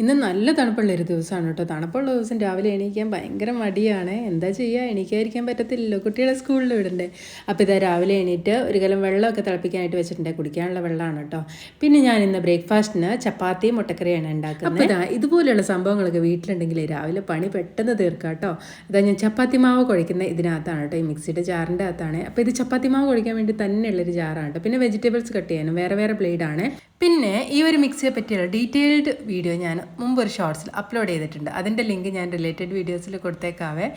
ഇന്ന് നല്ല തണുപ്പുള്ള ഒരു ദിവസമാണ് കേട്ടോ. തണുപ്പുള്ള ദിവസം രാവിലെ എണീക്കാൻ ഭയങ്കര മടിയാണ്. എന്താ ചെയ്യുക എണീക്കാതിരിക്കാൻ പറ്റത്തില്ലല്ലോ. കുട്ടികളെ സ്കൂളിൽ വിടണ്ടേ. അപ്പോൾ ഇതാ രാവിലെ എണീറ്റ് ഒരു കലം വെള്ളമൊക്കെ തിളപ്പിക്കാനായിട്ട് വെച്ചിട്ടുണ്ട്. കുടിക്കാനുള്ള വെള്ളമാണ് കേട്ടോ. പിന്നെ ഞാൻ ഇന്ന് ബ്രേക്ക്ഫാസ്റ്റിന് ചപ്പാത്തിയും മുട്ടക്കറിയാണ് ഉണ്ടാക്കുന്നത്. ഇതാ ഇതുപോലെയുള്ള സംഭവങ്ങളൊക്കെ വീട്ടിലുണ്ടെങ്കിൽ രാവിലെ പണി പെട്ടെന്ന് തീർക്കാം കേട്ടോ. ഇതാ ഞാൻ ചപ്പാത്തി മാവ് കുഴക്കുന്ന ഇതിനകത്താണ് കേട്ടോ. ഈ മിക്സിയുടെ ജാറിന്റെ അകത്താണ്. അപ്പോൾ ഇത് ചപ്പാത്തി മാവ് കുഴിക്കാൻ വേണ്ടി തന്നെയുള്ളൊരു ജാറാണ് കേട്ടോ. പിന്നെ വെജിറ്റബിൾസ് കട്ട് ചെയ്യാനും വേറെ വേറെ ബ്ലേഡാണ് പിന്നെ ഈ ഒരു മിക്സിയെ പറ്റിയുള്ള ഡീറ്റെയിൽഡ് വീഡിയോ ഞാൻ മുമ്പ് ഒരു ഷോർട്സിൽ അപ്ലോഡ് ചെയ്തിട്ടുണ്ട്. അതിന്റെ ലിങ്ക് ഞാൻ റിലേറ്റഡ് വീഡിയോസിൽ കൊടുത്തേക്കാവേ.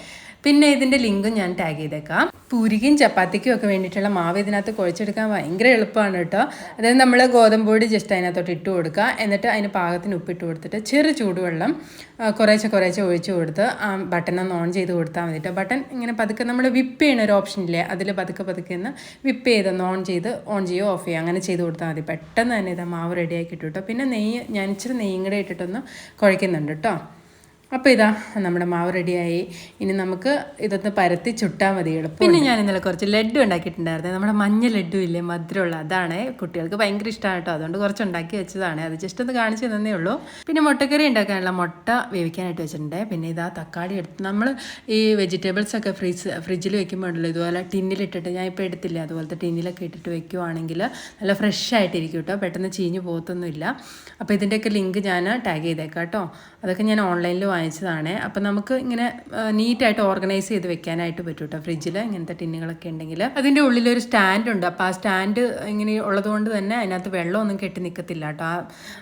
പിന്നെ ഇതിന്റെ ലിങ്കും ഞാൻ ടാഗ് ചെയ്തേക്കാം. പൂരിക്കും ചപ്പാത്തിക്കും ഒക്കെ വേണ്ടിയിട്ടുള്ള മാവ് ഇതിനകത്ത് കുഴച്ചെടുക്കാൻ ഭയങ്കര എളുപ്പമാണ് കേട്ടോ. അതായത് നമ്മൾ ഗോതമ്പ് പൊടി ജസ്റ്റ് അതിനകത്തോട്ട് ഇട്ട് കൊടുക്കുക. എന്നിട്ട് അതിന് പാകത്തിന് ഉപ്പിട്ട് കൊടുത്തിട്ട് ചെറു ചൂടുവെള്ളം കുറേശ്ശെ കുറേശ്ശെ ഒഴിച്ച് കൊടുത്ത് ആ ബട്ടൺ ഒന്ന് ഓൺ ചെയ്ത് കൊടുത്താൽ മതി കേട്ടോ. ബട്ടൺ ഇങ്ങനെ പതുക്കെ നമ്മൾ വിപ്പ് ചെയ്യണ ഒരു ഓപ്ഷൻ ഇല്ലേ അതിൽ പതുക്കെ പതുക്കെ ഒന്ന് വിപ്പ് ചെയ്തൊന്ന് ഓൺ ചെയ്ത് ഓൺ ചെയ്യുകയോ ഓഫ് ചെയ്യുക അങ്ങനെ ചെയ്ത് കൊടുത്താൽ മതി. പെട്ടെന്ന് തന്നെ ഇതാ മാവ് റെഡിയാക്കി ഇട്ടു കേട്ടോ. പിന്നെ നെയ്യ് ഞാൻ ഇച്ചിരി നെയ്യും കൂടെ ഇട്ടിട്ടൊന്ന് കുഴയ്ക്കുന്നുണ്ട് കേട്ടോ അപ്പോൾ ഇതാ നമ്മുടെ മാവ് റെഡിയായി. ഇനി നമുക്ക് ഇതൊന്ന് പരത്തി ചുട്ടാൽ മതി എളുപ്പം പിന്നെ ഞാൻ ഇന്നലെ കുറച്ച് ലഡ്ഡു ഉണ്ടാക്കിയിട്ടുണ്ടായിരുന്നു. നമ്മുടെ മഞ്ഞ ലഡ്ഡു ഇല്ലേ മധുരമുള്ള അതാണ് കുട്ടികൾക്ക് ഭയങ്കര ഇഷ്ടമാണ് കേട്ടോ. അതുകൊണ്ട് കുറച്ച് ഉണ്ടാക്കി വെച്ചതാണ്. അത് ജസ്റ്റ് ഒന്ന് കാണിച്ചു തന്നേ ഉള്ളൂ. പിന്നെ മുട്ടക്കറി ഉണ്ടാക്കാനുള്ള മുട്ട വേവിക്കാനായിട്ട് വെച്ചിട്ടുണ്ട്. പിന്നെ ഇതാ തക്കാളി എടുത്ത് നമ്മൾ ഈ വെജിറ്റബിൾസ് ഒക്കെ ഫ്രിഡ്ജ് ഫ്രിഡ്ജിൽ വെക്കുമ്പോൾ ഉണ്ടല്ലോ ഇതുപോലെ ടിന്നിലിട്ടിട്ട് ഞാൻ ഇപ്പോൾ എടുത്തില്ല. അതുപോലത്തെ ടിന്നിലൊക്കെ ഇട്ടിട്ട് വെക്കുവാണെങ്കിൽ നല്ല ഫ്രഷ് ആയിട്ടിരിക്കും കേട്ടോ. പെട്ടെന്ന് ചീഞ്ഞ് പോകത്തൊന്നുമില്ല. അപ്പോൾ ഇതിന്റെയൊക്കെ ലിങ്ക് ഞാൻ ടാഗ് ചെയ്തേക്കാം കേട്ടോ. അതൊക്കെ ഞാൻ ഓൺലൈനിൽ വാങ്ങിച്ചതാണ്. അപ്പം നമുക്ക് ഇങ്ങനെ നീറ്റായിട്ട് ഓർഗനൈസ് ചെയ്ത് വെക്കാനായിട്ട് പറ്റും കേട്ടോ ഫ്രിഡ്ജിൽ ഇങ്ങനത്തെ ടിന്നുകളൊക്കെ ഉണ്ടെങ്കിൽ അതിന്റെ ഉള്ളിലൊരു സ്റ്റാൻഡ് ഉണ്ട്. അപ്പോൾ ആ സ്റ്റാൻഡ് ഇങ്ങനെ ഉള്ളതുകൊണ്ട് തന്നെ അതിനകത്ത് വെള്ളമൊന്നും കെട്ടി നിൽക്കത്തില്ല കേട്ടോ. ആ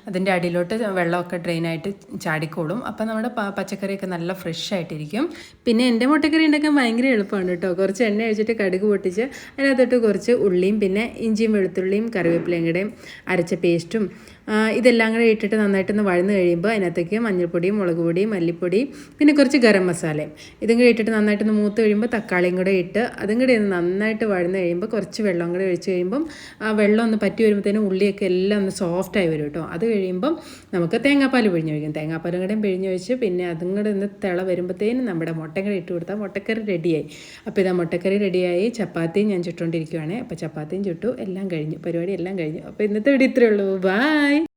അതിന്റെ അടിയിലോട്ട് വെള്ളമൊക്കെ ഡ്രെയിനായിട്ട് ചാടിക്കോളും. അപ്പം നമ്മുടെ പച്ചക്കറിയൊക്കെ നല്ല ഫ്രഷ് ആയിട്ടിരിക്കും. പിന്നെ എന്റെ മുട്ടക്കറി ഉണ്ടാക്കാൻ ഭയങ്കര എളുപ്പമാണ് കേട്ടോ. കുറച്ച് എണ്ണ ഒഴിച്ചിട്ട് കടുക് പൊട്ടിച്ച് അതിനകത്തോട്ട് കുറച്ച് ഉള്ളിയും പിന്നെ ഇഞ്ചിയും വെളുത്തുള്ളിയും കറിവേപ്പിലയും കൂടെ അരച്ച പേസ്റ്റും ഇതെല്ലാം കൂടെ ഇട്ടിട്ട് നന്നായിട്ടൊന്ന് വഴന്ന് കഴിയുമ്പോൾ അതിനകത്തേക്ക് മഞ്ഞൾപ്പൊടിയും മുളക് പൊടിയും മല്ലിപ്പൊടി പിന്നെ കുറച്ച് ഗരം മസാലയും ഇതും കൂടി ഇട്ടിട്ട് നന്നായിട്ടൊന്ന് മൂത്ത് കഴിയുമ്പോൾ തക്കാളിയും കൂടെ ഇട്ട് അതും കൂടി ഒന്ന് നന്നായിട്ട് വഴന്ന് കഴിയുമ്പോൾ കുറച്ച് വെള്ളം കൂടെ ഒഴിച്ച് കഴിയുമ്പം ആ വെള്ളം ഒന്ന് പറ്റി വരുമ്പോഴത്തേനും ഉള്ളിയൊക്കെ എല്ലാം ഒന്ന് സോഫ്റ്റായി വരും കേട്ടോ. അത് കഴിയുമ്പം നമുക്ക് തേങ്ങാപ്പാൽ പിഴിഞ്ഞൊഴിക്കും തേങ്ങാപ്പാലും കൂടെ പിഴിഞ്ഞൊഴിച്ച് പിന്നെ അതും കൂടെ ഒന്ന് തിള വരുമ്പോഴത്തേനും നമ്മുടെ മുട്ടയും കൂടെ ഇട്ട് കൊടുത്താൽ മുട്ടക്കറി റെഡിയായി. അപ്പോൾ ഇതാ മുട്ടക്കറി റെഡിയായി. ചപ്പാത്തിയും ഞാൻ ചുട്ടുകൊണ്ടിരിക്കുകയാണ് അപ്പോൾ ചപ്പാത്തിയും ചുട്ടു. എല്ലാം കഴിഞ്ഞു. പരിപാടി എല്ലാം കഴിഞ്ഞു. അപ്പോൾ ഇന്നത്തെ വീഡിയോ ഇത്രയേ ഉള്ളൂ. ബായ്